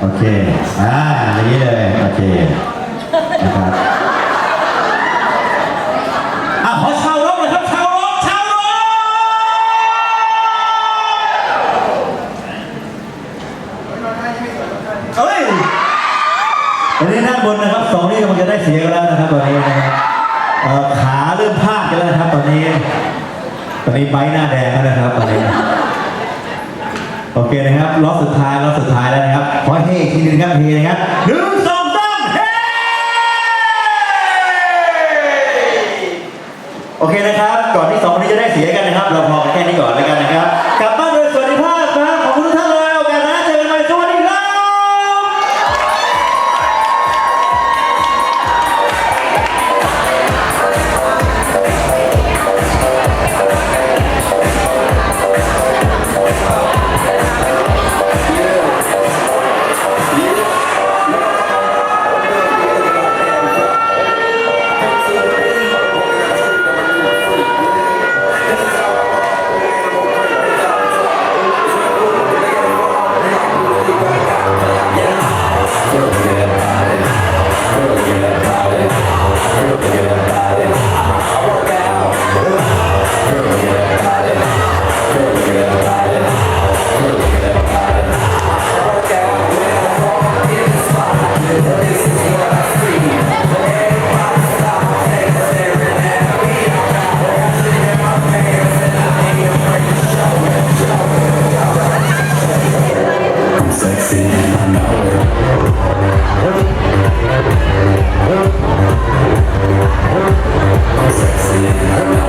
โอเค อ่า อย่างนี้เลย โอเค นะครับอะขอชาวร็อกเลยครับ ชาวร็อกชาวร็อกเอ้ยตอนนี้ด้านบนนะครับสองนี่กำลังจะได้เสียกันแล้วนะครับตอนนี้นะครับเอ่อขาเริ่มพาดกันแล้วนะครับตอนนี้ ตอนนี้ไบหน้าแดงแล้วนะครับตอนนี้ โอเคนะครับ รอบสุดท้าย รอบสุดท้ายแล้วนะครับขอเฮ้ อีกทีหนึงครับเฮนะครับหนึ่งสองสามเฮ้โอเคนะครับก่อนที่ Come